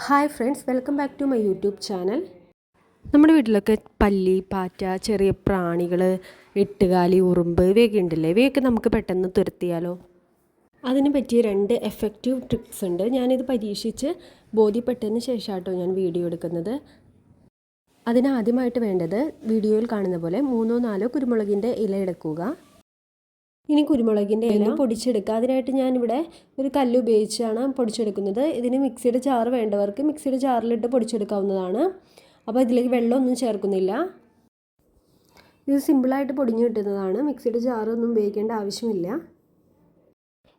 Hi friends welcome back to my YouTube channel. നമ്മുടെ വീട്ടിലൊക്കെ പല്ലി പാറ്റ ചെറിയ പ്രാണികൾ എട്ടുകാലി ഉറുമ്പ് ഇവയൊക്കെ ഉണ്ടല്ലേ? ഇവയൊക്കെ നമുക്ക് പെട്ടെന്ന് തുരത്തിയാലോ? അതിന് പറ്റിയ രണ്ട് എഫക്റ്റീവ് ട്രിക്സ് ഉണ്ട്. ഞാനിത് പരീക്ഷിച്ച് ബോധ്യപ്പെട്ടതിന് ശേഷമാട്ടോ ഞാൻ വീഡിയോ എടുക്കുന്നത്. അതിനാദ്യമായിട്ട് വേണ്ടത് വീഡിയോയിൽ കാണുന്ന പോലെ മൂന്നോ നാലോ കുരുമുളകിന്റെ ഇല എടുക്കുക. ഇനി കുരുമുളകിന്റെ ഇല പൊടിച്ചെടുക്കുക. അതിനായിട്ട് ഞാനിവിടെ ഒരു കല്ല് ഉപയോഗിച്ചാണ് പൊടിച്ചെടുക്കുന്നത്. ഇതിന് മിക്സിയുടെ ചാറ് വേണ്ടവർക്ക് മിക്സിയുടെ ചാറിലിട്ട് പൊടിച്ചെടുക്കാവുന്നതാണ്. അപ്പോൾ ഇതിലേക്ക് വെള്ളമൊന്നും ചേർക്കുന്നില്ല. ഇത് സിമ്പിളായിട്ട് പൊടിഞ്ഞു കിട്ടുന്നതാണ്. മിക്സിയുടെ ചാറൊന്നും ഉപയോഗിക്കേണ്ട ആവശ്യമില്ല.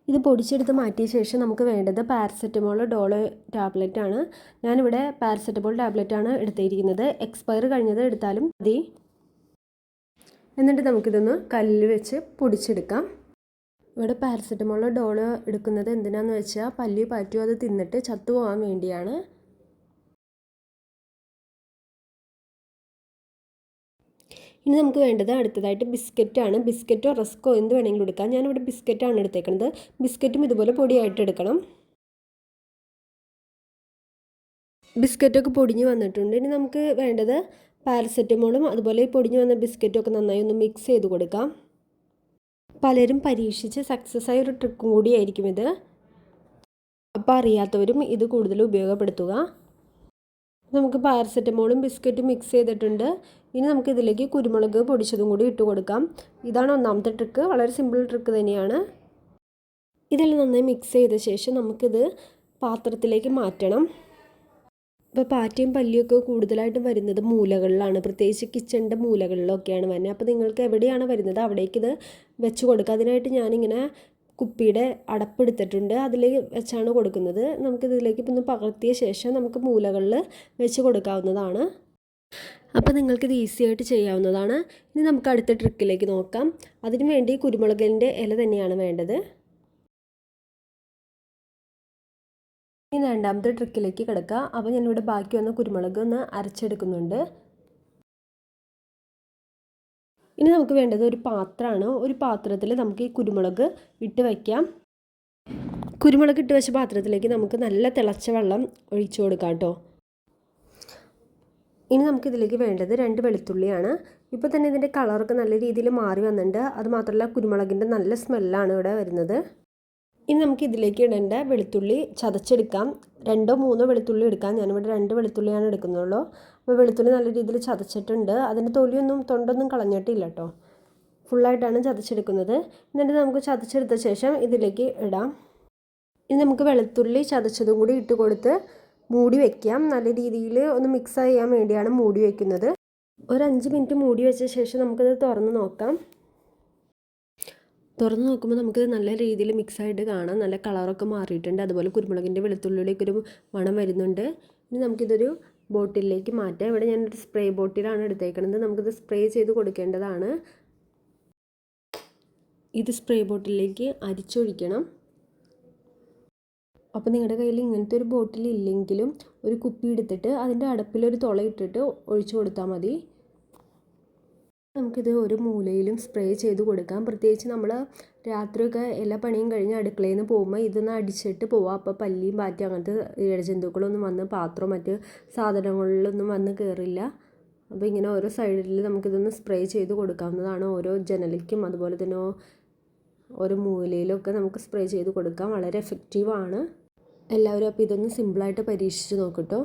ഇത് പൊടിച്ചെടുത്ത് മാറ്റിയ ശേഷം നമുക്ക് വേണ്ടത് പാരസെറ്റമോൾ ഡോളോ ടാബ്ലറ്റാണ്. ആണ് ഞാനിവിടെ പാരസെറ്റമോൾ ടാബ്ലറ്റാണ് എടുത്തിരിക്കുന്നത്. എക്സ്പയർ കഴിഞ്ഞത് എടുത്താലും മതി. എന്നിട്ട് നമുക്കിതൊന്ന് കല്ലിൽ വെച്ച് പൊടിച്ചെടുക്കാം. ഇവിടെ പാരസെറ്റമോൾ ഡോളോ എടുക്കുന്നത് എന്തിനാന്ന് വെച്ചാൽ പല്ലി പാറ്റു അത് തിന്നിട്ട് ചത്തുപോകാൻ വേണ്ടിയാണ്. ഇനി നമുക്ക് വേണ്ടത് അടുത്തതായിട്ട് ബിസ്ക്കറ്റാണ്. ബിസ്ക്കറ്റോ റസ്ക്കോ എന്ത് വേണമെങ്കിലും എടുക്കാം. ഞാനിവിടെ ബിസ്ക്കറ്റാണ് എടുത്തേക്കുന്നത് ബിസ്ക്കറ്റും ഇതുപോലെ പൊടിയായിട്ട് എടുക്കണം. ബിസ്ക്കറ്റൊക്കെ പൊടിഞ്ഞ് വന്നിട്ടുണ്ട്. ഇനി നമുക്ക് വേണ്ടത് പാരസെറ്റമോളും അതുപോലെ പൊടിഞ്ഞു വന്ന ബിസ്ക്കറ്റും ഒക്കെ നന്നായി ഒന്ന് മിക്സ് ചെയ്ത് കൊടുക്കാം. പലരും പരീക്ഷിച്ച് സക്സസ് ആയ ഒരു ട്രിക്കും കൂടിയായിരിക്കും ഇത്. അപ്പോൾ അറിയാത്തവരും ഇത് കൂടുതൽ ഉപയോഗപ്പെടുത്തുക. നമുക്ക് പാരസെറ്റമോളും ബിസ്ക്കറ്റും മിക്സ് ചെയ്തിട്ടുണ്ട്. ഇനി നമുക്ക് ഇതിലേക്ക് കുരുമുളക് പൊടിച്ചതും കൂടി ഇട്ട് കൊടുക്കാം. ഇതാണ് ഒന്നാമത്തെ ട്രിക്ക് വളരെ സിമ്പിൾ ട്രിക്ക് തന്നെയാണ്. ഇതെല്ലാം നന്നായി മിക്സ് ചെയ്ത ശേഷം നമുക്കിത് പാത്രത്തിലേക്ക് മാറ്റണം. ഇപ്പോൾ പാറ്റയും പല്ലിയൊക്കെ കൂടുതലായിട്ടും വരുന്നത് മൂലകളിലാണ്. പ്രത്യേകിച്ച് കിച്ചണിന്റെ മൂലകളിലൊക്കെയാണ് വരുന്നത്. അപ്പോൾ നിങ്ങൾക്ക് എവിടെയാണ് വരുന്നത്? അവിടേക്ക് ഇത് വെച്ച് കൊടുക്കുക. അതിനായിട്ട് ഞാനിങ്ങനെ കുപ്പിയുടെ അടപ്പെടുത്തിട്ടുണ്ട് അതിൽ വെച്ചാണ് കൊടുക്കുന്നത്. നമുക്കിതിലേക്ക് ഒന്ന് പകർത്തിയ ശേഷം നമുക്ക് മൂലകളിൽ വെച്ച് കൊടുക്കാവുന്നതാണ്. അപ്പോൾ നിങ്ങൾക്കിത് ഈസി ആയിട്ട് ചെയ്യാവുന്നതാണ്. ഇനി നമുക്ക് അടുത്ത ട്രിക്കിലേക്ക് നോക്കാം. അതിനു വേണ്ടി കുരുമുളകിന്റെ ഇല തന്നെയാണ് വേണ്ടത്. രണ്ടാമത്തെ ട്രിക്കിലേക്ക് കിടക്കുക അപ്പോൾ ഞാനിവിടെ ബാക്കി വന്ന കുരുമുളക് ഒന്ന് അരച്ചെടുക്കുന്നുണ്ട്. ഇനി നമുക്ക് വേണ്ടത് ഒരു പാത്രമാണ്. ഒരു പാത്രത്തിൽ നമുക്ക് ഈ കുരുമുളക് ഇട്ട് വയ്ക്കാം കുരുമുളക് ഇട്ട് വെച്ച പാത്രത്തിലേക്ക് നമുക്ക് നല്ല തിളച്ച വെള്ളം ഒഴിച്ചു കൊടുക്കാം കേട്ടോ. ഇനി നമുക്കിതിലേക്ക് വേണ്ടത് രണ്ട് വെളുത്തുള്ളിയാണ്. ഇപ്പോൾ തന്നെ ഇതിന്റെ കളറൊക്കെ നല്ല രീതിയിൽ മാറി വന്നിട്ടുണ്ട്. അതുമാത്രമല്ല കുരുമുളകിന്റെ നല്ല സ്മെല്ലാണ് ഇവിടെ വരുന്നത്. ഇനി നമുക്ക് ഇതിലേക്ക് ഇടേണ്ട വെളുത്തുള്ളി ചതച്ചെടുക്കാം. രണ്ടോ മൂന്നോ വെളുത്തുള്ളി എടുക്കാം. ഞാനിവിടെ രണ്ട് വെളുത്തുള്ളിയാണ് എടുക്കുന്നുള്ളൂ. അപ്പോൾ വെളുത്തുള്ളി നല്ല രീതിയിൽ ചതച്ചിട്ടുണ്ട്. അതിന്റെ തൊലിയൊന്നും തൊണ്ടൊന്നും കളഞ്ഞിട്ടില്ല കേട്ടോ. ഫുള്ളായിട്ടാണ് ചതച്ചെടുക്കുന്നത്. എന്നിട്ട് നമുക്ക് ചതച്ചെടുത്ത ശേഷം ഇതിലേക്ക് ഇടാം. ഇനി നമുക്ക് വെളുത്തുള്ളി ചതച്ചതും കൂടി ഇട്ട് കൊടുത്ത് മൂടി വയ്ക്കാം നല്ല രീതിയിൽ ഒന്ന് മിക്സ് ചെയ്യാൻ വേണ്ടിയാണ് മൂടി വയ്ക്കുന്നത് ഒരു അഞ്ച് മിനിറ്റ് മൂടി വെച്ച ശേഷം നമുക്കത് തുറന്ന് നോക്കാം. തുറന്ന് നോക്കുമ്പോൾ നമുക്ക് നല്ല രീതിയിൽ മിക്സായിട്ട് കാണാം. നല്ല കളറൊക്കെ മാറിയിട്ടുണ്ട്. അതുപോലെ കുരുമുളകിന്റെ വെളുത്തുള്ളിയിലേക്ക് ഒരു മണം വരുന്നുണ്ട്. ഇനി നമുക്കിതൊരു ബോട്ടിലേക്ക് മാറ്റാം. ഇവിടെ ഞാനൊരു സ്പ്രേ ബോട്ടിലാണ് എടുത്തേക്കുന്നത് നമുക്കിത് സ്പ്രേ ചെയ്ത് കൊടുക്കേണ്ടതാണ്. ഇത് സ്പ്രേ ബോട്ടിലേക്ക് അരിച്ചൊഴിക്കണം. അപ്പോൾ നിങ്ങളുടെ കയ്യിൽ ഇങ്ങനത്തെ ഒരു ബോട്ടിൽ ഇല്ലെങ്കിലും ഒരു കുപ്പി എടുത്തിട്ട് അതിന്റെ അടപ്പിലൊരു തുള ഇട്ടിട്ട് ഒഴിച്ചു കൊടുത്താൽ മതി. നമുക്കിത് ഒരു മൂലയിലും സ്പ്രേ ചെയ്ത് കൊടുക്കാം. പ്രത്യേകിച്ച് നമ്മൾ രാത്രിയൊക്കെ എല്ലാ പണിയും കഴിഞ്ഞ് അടുക്കളയിൽ നിന്ന് പോകുമ്പോൾ ഇതൊന്ന് അടിച്ചിട്ട് പോവാം. അപ്പോൾ പല്ലിയും പാറ്റും അങ്ങനത്തെ ഇഴജന്തുക്കളൊന്നും വന്ന് പാത്രം മറ്റ് സാധനങ്ങളിലൊന്നും വന്ന് കയറില്ല അപ്പോൾ ഇങ്ങനെ ഓരോ സൈഡിൽ നമുക്കിതൊന്ന് സ്പ്രേ ചെയ്ത് കൊടുക്കാവുന്നതാണ് ഓരോ ജനലിക്കും അതുപോലെ തന്നെ ഓരോ മൂലയിലൊക്കെ നമുക്ക് സ്പ്രേ ചെയ്ത് കൊടുക്കാം. വളരെ എഫക്റ്റീവാണ്. എല്ലാവരും അപ്പോൾ ഇതൊന്ന് സിമ്പിളായിട്ട് പരീക്ഷിച്ച് നോക്കട്ടോ